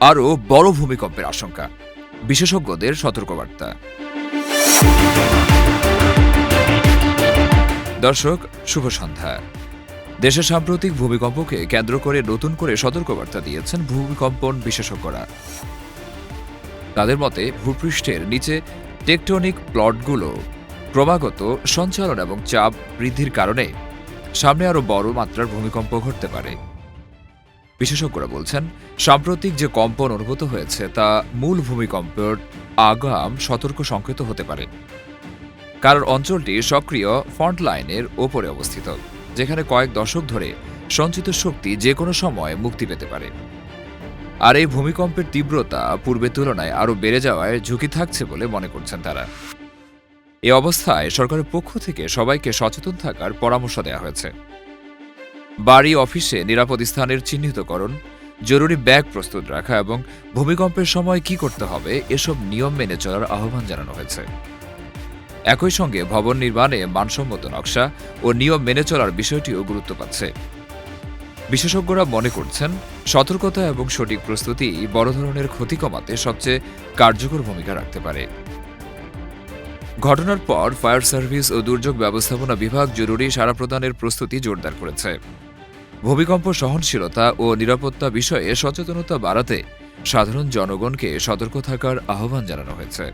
আরও বড় ভূমিকম্পের আশঙ্কা। বিশেষজ্ঞদের সতর্কবার্তা। দর্শক, শুভ সন্ধ্যা। দেশের সাম্প্রতিক ভূমিকম্পকে কেন্দ্র করে নতুন করে সতর্কবার্তা দিয়েছেন ভূমিকম্পন বিশেষজ্ঞরা। তাদের মতে, ভূপৃষ্ঠের নিচে টেকটনিক প্লটগুলো ক্রমাগত সঞ্চালন এবং চাপ বৃদ্ধির কারণে সামনে আরও বড় মাত্রার ভূমিকম্প ঘটতে পারে। বিশেষজ্ঞরা বলছেন, সাম্প্রতিক যে কম্পন অনুভূত হয়েছে, তা মূল ভূমিকম্পের আগাম সতর্ক সংকেত হতে পারে। কারণ অঞ্চলটি সক্রিয় ফ্রন্ট লাইনের ওপরে অবস্থিত, যেখানে কয়েক দশক ধরে সঞ্চিত শক্তি যে কোনো সময় মুক্তি পেতে পারে। আর এই ভূমিকম্পের তীব্রতা পূর্বের তুলনায় আরও বেড়ে যাওয়ায় ঝুঁকি থাকছে বলে মনে করছেন তারা। এ অবস্থায় সরকারের পক্ষ থেকে সবাইকে সচেতন থাকার পরামর্শ দেওয়া হয়েছে। বাড়ি অফিসে নিরাপদ স্থানের চিহ্নিতকরণ, জরুরি ব্যাগ প্রস্তুত রাখা এবং ভূমিকম্পের সময় কি করতে হবে এসব নিয়ম মেনে চলার আহ্বান জানানো হয়েছে। একই সঙ্গে ভবন নির্মাণে মানসম্মত নকশা ও নিয়ম মেনে চলার বিষয়টিও গুরুত্ব পাচ্ছে। বিশেষজ্ঞরা মনে করছেন, সতর্কতা এবং সঠিক প্রস্তুতি বড় ধরনের ক্ষতি কমাতে সবচেয়ে কার্যকর ভূমিকা রাখতে পারে। ঘটনার পর ফায়ার সার্ভিস ও দুর্যোগ ব্যবস্থাপনা বিভাগ জরুরি সারা প্রদানের প্রস্তুতি জোরদার করেছে। ভূমিকম্প সহনশীলতা ও নিরাপত্তা বিষয়ে সচেতনতা বাড়াতে সাধারণ জনগণকে সতর্ক থাকার আহ্বান জানানো হয়েছে।